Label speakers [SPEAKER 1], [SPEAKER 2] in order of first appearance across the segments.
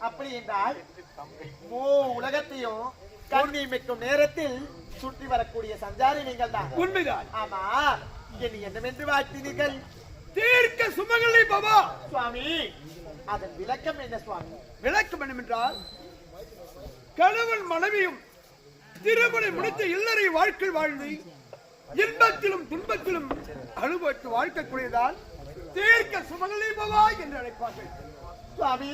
[SPEAKER 1] அப்படி என்றால் ஓ உலகத்தையும் கண்ணி மிக்கும் நேரத்தில் சுற்றி வரக்கூடிய சஞ்சாரி நீங்கள் தான்
[SPEAKER 2] உண்மைதான்.
[SPEAKER 1] ஆமா என்னை என்னவென்று வாழ்த்தினீர்கள்?
[SPEAKER 2] தீர்க்க சுமங்கலி பவா
[SPEAKER 1] சுவாமி அதன் விளக்கம் என்ன சுவாமி?
[SPEAKER 2] விளக்கம் என்னவென்றால் கணவன் மனைவியும் திருமணம் முடித்த இல்லறை வாழ்க்கை வாழ்ந்து இன்பத்திலும் துன்பத்திலும் அனுபவித்து வாழ்க்கக்கூடியதால் தீர்க்க சுமங்கலி பவா என்று அழைப்பார்கள்.
[SPEAKER 1] சுவாமி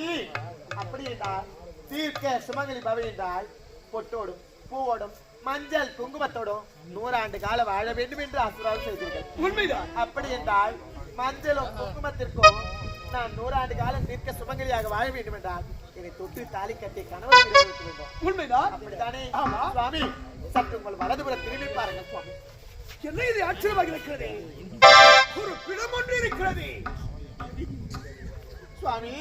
[SPEAKER 1] அப்படி என்றால் தீர்க்க சுமங்கலி பவை என்றால் பொட்டோடும் பூவோடும் மஞ்சள் குங்குமத்தோடும் நூறாண்டு காலம் வாழ வேண்டும் என்று ஆசீர்வாதம் செய்தீர்கள்.
[SPEAKER 2] உண்மைதான்.
[SPEAKER 1] அப்படி என்றால் மஞ்சளும் குங்குமத்திற்கும் நான் நூறாண்டு காலம் தீர்க்க சுமங்கலியாக வாழ வேண்டும் என்றால் என்னை தொட்டு தாலி கட்டி வேண்டும்
[SPEAKER 2] உண்மைதான்.
[SPEAKER 1] அப்படித்தானே?
[SPEAKER 2] ஆமா.
[SPEAKER 1] சுவாமி சற்று உங்கள் வலதுபுறம் திரும்பி பாருங்கள் சுவாமி.
[SPEAKER 2] என்ன இது ஆச்சரியமாக இருக்கிறது? ஒரு பிணம் ஒன்று இருக்கிறது.
[SPEAKER 1] சுவாமி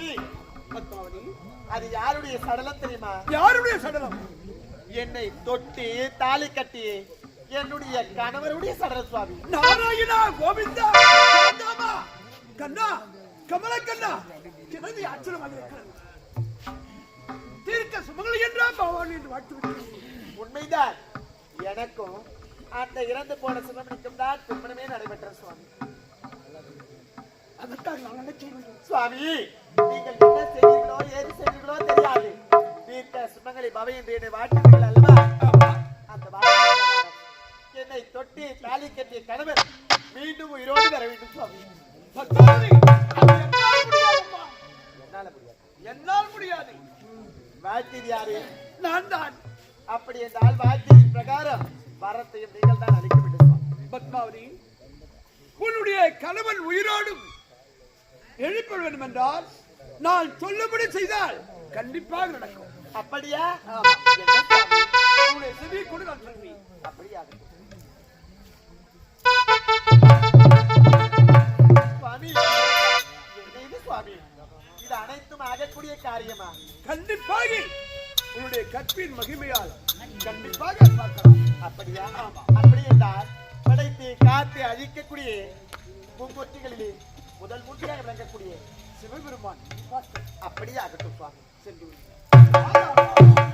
[SPEAKER 1] அது யாருடைய சடலம் தெரியுமா?
[SPEAKER 2] யாருடைய சடலம்?
[SPEAKER 1] என்னை தொட்டு தாலி கட்டி என்னுடைய கணவருடைய சடலம் சுவாமி.
[SPEAKER 2] நாராயணா கோவிந்தா கண்ணா கமல கண்ணா ஆச்சரியமாக இருக்கிறது தீர்க்க சுமங்கலி என்றா பகவான் என்று வாழ்த்து
[SPEAKER 1] உண்மைதான். எனக்கும் அந்த இறந்து போன சிவமணிக்கும் தான் திருமணமே நடைபெற்ற சுவாமி.
[SPEAKER 2] அதற்காக நான் நினைச்சேன்
[SPEAKER 1] சுவாமி நீங்கள் தீர்க்க சுமங்கலி பவை என்று என்னை வாழ்த்துவீர்கள் அல்லவா? அந்த என்னை தொட்டி தாலி கட்டிய கணவர் மீண்டும் உயிரோடு வர வேண்டும் சுவாமி.
[SPEAKER 2] என்னால்
[SPEAKER 1] என்னால முடியாது.
[SPEAKER 2] என்னால் முடியாது.
[SPEAKER 1] வாழ்த்தீர் யாரு?
[SPEAKER 2] நான் தான்.
[SPEAKER 1] அப்படி என்றால் வாழ்த்தியின் பிரகாரம் வரத்தையும் நீங்கள் தான் அளிக்க வேண்டும்
[SPEAKER 2] பத்மாவதி உன்னுடைய கணவன் உயிரோடும் எழுப்ப வேண்டும் என்றால் நான் சொல்லும்படி செய்தால் கண்டிப்பாக நடக்கும்.
[SPEAKER 1] அப்படியா?
[SPEAKER 2] உன்னுடைய செவி நான்
[SPEAKER 1] அப்படியா? சுவாமி. என்ன இது சுவாமி? இது அனைத்தும் ஆகக்கூடிய காரியமா?
[SPEAKER 2] கண்டிப்பாக. உன்னுடைய கற்பின் மகிமையால் கண்டிப்பாக
[SPEAKER 1] அப்படியா? அப்படி என்றால் படைத்து காத்து அழிக்கக்கூடிய மும்மூர்த்திகளிலே முதல் மூர்த்தியாக விளங்கக்கூடிய சிவபெருமான். அப்படியே ஆகட்டும் சுவாமி. சென்று
[SPEAKER 2] Thank you.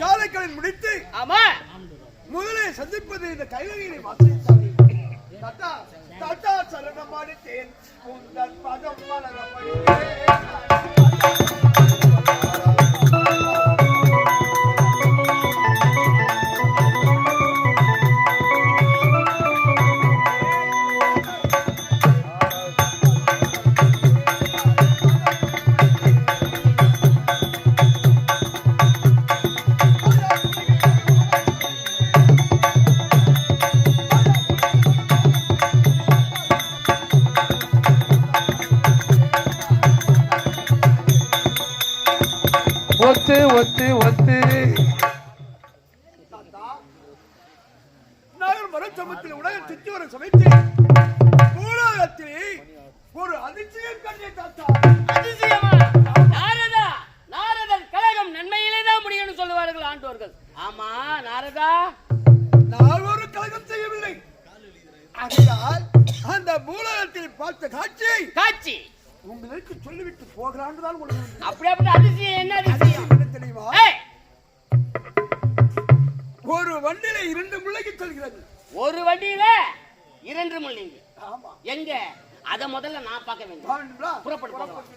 [SPEAKER 2] காலைகளில் முடித்து
[SPEAKER 1] ஆமா
[SPEAKER 2] முதலே சந்திப்பது இந்த கைலகிரி மாசாமி தாத்தா தாத்தா சரணம் அடித்தேன் உந்தன் பதம் மலரப்படித்தேன்
[SPEAKER 1] சொல்லுவார்கள் ஆண்டோர்கள். ஆமா நாரதா?
[SPEAKER 2] நான் ஒரு கலகம் செய்யவில்லை. அந்த பூலோகத்தில் பார்த்த காட்சியை
[SPEAKER 1] காட்சி.
[SPEAKER 2] உங்களுக்கு சொல்லிவிட்டு போகிறான்னு தான் உங்களுக்கு
[SPEAKER 1] அப்படி அப்படி அதிசயம் என்ன அதிசயம்
[SPEAKER 2] என்ன தெரியுமா? ஒரு வண்டியில இரண்டு முள்ளைக்கு சொல்கிறது.
[SPEAKER 1] ஒரு வண்டியில இரண்டு முள்ளிங்க.
[SPEAKER 2] ஆமா.
[SPEAKER 1] எங்க? அத முதல்ல நான் பார்க்க வேண்டும்.
[SPEAKER 2] பாருங்களா?
[SPEAKER 1] புறப்படு போகலாம்.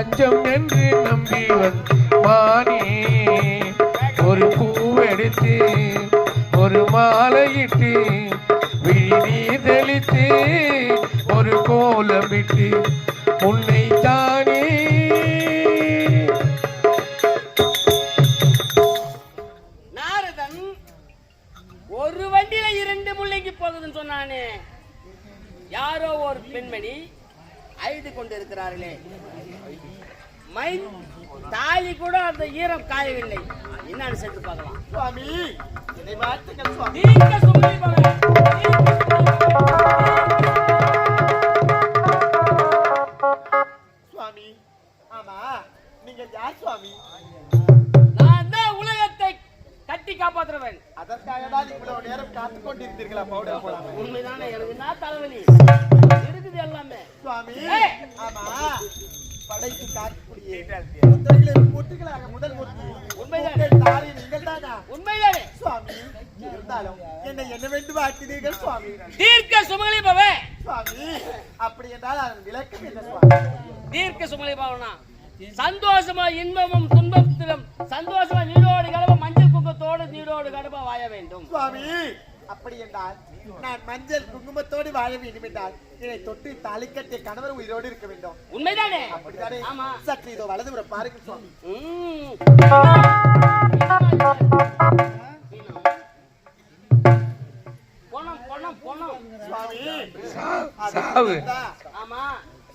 [SPEAKER 3] தஞ்சம் என்று நம்பி வந்து மானே. ஒரு பூவெடுத்து ஒரு மாலையிட்டு விழி தெளித்து ஒரு கோலமிட்டு உன்னை தானே.
[SPEAKER 1] நாரதன் ஒரு வண்டியில இரண்டு முள்ளைக்கு போகுதுன்னு சொன்னானே.
[SPEAKER 4] யாரோ ஒரு பெண்மணி அழுது கொண்டிருக்கிறார்களே. மைன் தாலி கூட அந்த ஈரம் காயவில்லை. என்னன்னு சென்று பார்க்கலாம்.
[SPEAKER 1] சுவாமி என்னை வாழ்த்துக்கள் சுவாமி. ஆமா நீங்க யார் சுவாமி?
[SPEAKER 4] நான் தான் உலகத்தை கட்டி காப்பாற்றுறவன்
[SPEAKER 1] அதற்காக தான் இவ்வளவு நேரம் காத்து கொண்டிருந்தீர்களா? பவுடர் போடாம.
[SPEAKER 4] உண்மைதானே எனக்கு என்ன தலைவலி? இருக்குது எல்லாமே.
[SPEAKER 1] சுவாமி. முதல்
[SPEAKER 4] உண்மைதான். உண்மைதானே
[SPEAKER 1] சுவாமி இருந்தாலும் என்னை என்னவென்று சுவாமி
[SPEAKER 4] தீர்க்க சுமங்கலி பவே
[SPEAKER 1] சுவாமி அப்படி என்றால் அதன் விளக்கம் என்ன சுவாமி
[SPEAKER 4] தீர்க்க சுமங்கலி பவனா சந்தோஷமா இன்பமும் துன்பத்திலும் சந்தோஷமா நீடோடு கடப்ப மஞ்சள் குங்கத்தோடு நீடோடு கடப்ப வாழ வேண்டும்
[SPEAKER 1] சுவாமி அப்படி என்றால் நான் மஞ்சள் குங்குமத்தோடு வாழ வேண்டும் என்றால் என்னை தொட்டு தாலி கட்டிய கணவர் உயிரோடு இருக்க வேண்டும்.
[SPEAKER 4] உண்மைதானே?
[SPEAKER 1] அப்படித்தானே
[SPEAKER 4] ஆமா.
[SPEAKER 1] சற்று இதோ வலதுபுறம் பாருங்க சுவாமி.
[SPEAKER 4] ஆமா.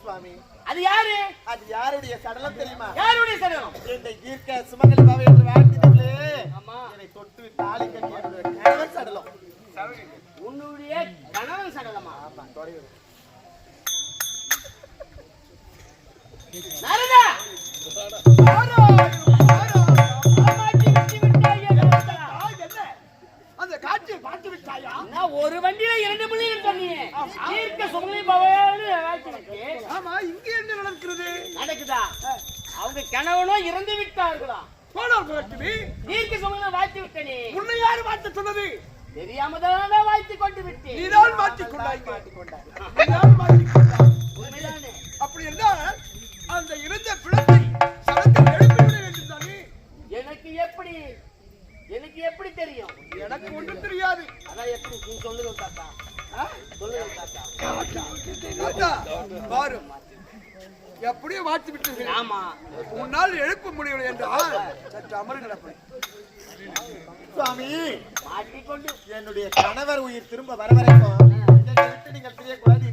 [SPEAKER 1] சுவாமி
[SPEAKER 4] அது யாரு?
[SPEAKER 1] அது யாருடைய சடலம் தெரியுமா?
[SPEAKER 4] யாருடைய சடலம்?
[SPEAKER 1] என்னை ஈர்க்க சுமங்கலி பாவை என்று வாழ்த்தினீர்களே
[SPEAKER 4] ஆமா.
[SPEAKER 1] என்னை தொட்டு தாலி கணவர் சடலம்.
[SPEAKER 4] உன்னுடைய கணவன் சடலமா?
[SPEAKER 1] ஆமா
[SPEAKER 4] எனக்கு எப்படி தெரியும்?
[SPEAKER 2] எனக்கு ஒன்றும் தெரியாது.
[SPEAKER 4] அதான் எப்படி நீ சொல்லுங்க தாத்தா. ஆ? சொல்லுங்க தாத்தா.
[SPEAKER 2] தாத்தா, பாரு. எப்படியோ மாற்றி விட்டீர்கள்
[SPEAKER 4] ஆமா.
[SPEAKER 2] உன்னால் எழுப்ப முடியவில்லை என்றால் சற்று அமருங்கள் அப்படி
[SPEAKER 1] சுவாமி
[SPEAKER 4] மாட்டிக்கொண்டு.
[SPEAKER 1] என்னுடைய கணவர் உயிர் திரும்ப வர வரைக்கும் நீங்கள் பிரியக்கூடாது